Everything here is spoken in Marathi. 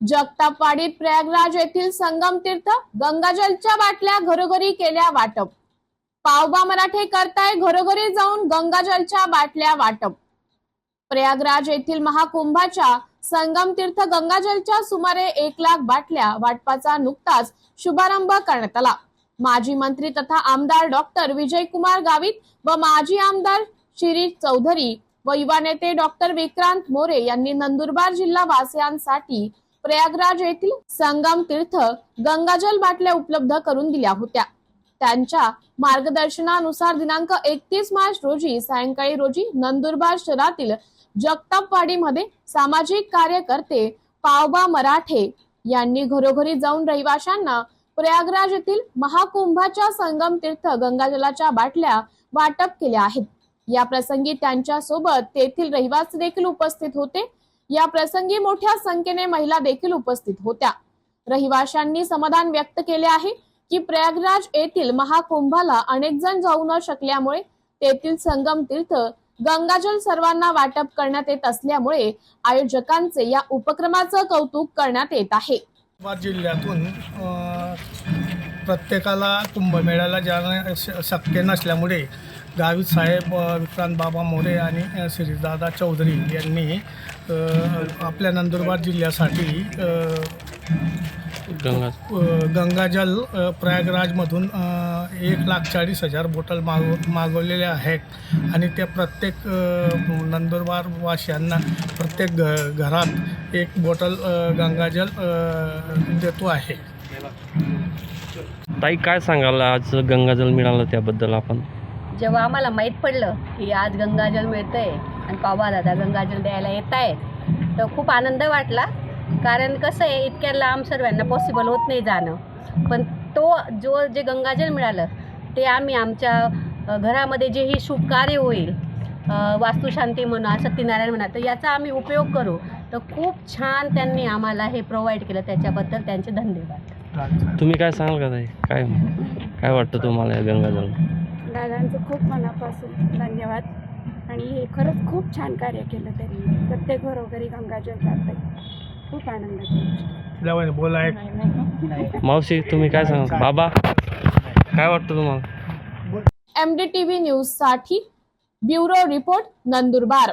जगतापवाडीत प्रयागराज येथील संगम तीर्थ गंगाजलच्या बाटल्या घरोघरी केल्या वाटप. पावबा मराठे करताय घरोघरी जाऊन गंगाजलच्या बाटल्या वाटप. प्रयागराज येथील महाकुंभाच्या संगम तीर्थ गंगाजलच्या सुमारे एक लाख बाटल्या वाटपाचा नुकताच शुभारंभ करण्यात आला. माजी मंत्री तथा आमदार डॉक्टर विजयकुमार गावित व माजी आमदार शिरीष चौधरी व युवा नेते डॉक्टर विक्रांत मोरे यांनी नंदुरबार जिल्हा वासियांसाठी प्रयागराज येथील संगम तीर्थ गंगाजल बाटल्या उपलब्ध करून दिल्या होत्या. त्यांच्या मार्गदर्शनानुसार दिनांक एकतीस मार्च रोजी सायंकाळी रोजी नंदुरबार शहरातील जगतापवाडीमध्ये सामाजिक कार्यकर्ते पावबा मराठे यांनी घरोघरी जाऊन रहिवाशांना प्रयागराज येथील महाकुंभाच्या संगम तीर्थ गंगाजलाच्या बाटल्या वाटप केल्या आहेत. या प्रसंगी त्यांच्यासोबत तेथील रहिवासी देखील उपस्थित होते. या प्रसंगी मोठ्या संख्येने महिला देखील उपस्थित होत्या. रहिवाशांनी समाधान व्यक्त केले आहे की प्रयागराज येथील महाकुंभाला अनेक जण जाऊ न शकल्यामुळे तेथील संगम तीर्थ गंगाजल सर्वांना वाटप करण्यात येत असल्यामुळे आयोजकांचे या उपक्रमाचं कौतुक करण्यात येत आहे. जिल्ह्यातून प्रत्येकाला कुंभमेळ्याला जाणं श- शक्य नसल्यामुळे गावित साहेब विक्रांत बाबा मोरे आणि श्रीदादा चौधरी यांनी आपल्या नंदुरबार जिल्ह्यासाठी गंगा गंगाजल प्रयागराजमधून एक लाख चाळीस हजार बॉटल मागव मागवलेल्या आहेत. आणि त्या प्रत्येक अ, नंदुरबार वासियांना प्रत्येक घ घरात एक बॉटल गंगाजल देतो आहे. ताई काय सांगाल? आज गंगाजल मिळालं त्याबद्दल आपण. जेव्हा आम्हाला माहीत पडलं की आज गंगाजल मिळतंय आणि पावा दादा गंगाजल द्यायला येत आहेत तर खूप आनंद वाटला. कारण कसं आहे इतक्या लांब सर्वांना पॉसिबल होत नाही जाणं. पण तो जो जे गंगाजल मिळालं ते आम्ही आमच्या घरामध्ये जे ही शुभ कार्य होईल वास्तुशांती म्हणा सत्यनारायण म्हणा तर याचा आम्ही उपयोग करू. तर खूप छान त्यांनी आम्हाला हे प्रोव्हाइड केलं. त्याच्याबद्दल त्यांचे धन्यवाद. तुम्ही काय सांगाल का ताई? काय काय वाटतं तुम्हाला या गंगाजल? दादांचं खूप मनापासून धन्यवाद. आणि हे खरंच खूप छान कार्य केलं त्यांनी प्रत्येक घरोघरी गंगाजल जात खूप आनंदाची गोष्ट आहे. जेव्हा बोला एक. मावशी तुम्ही काय सांगाल? बाबा काय वाटतं तुम्हाला? एमडी टीव्ही न्यूजसाठी ब्युरो रिपोर्ट नंदुरबार.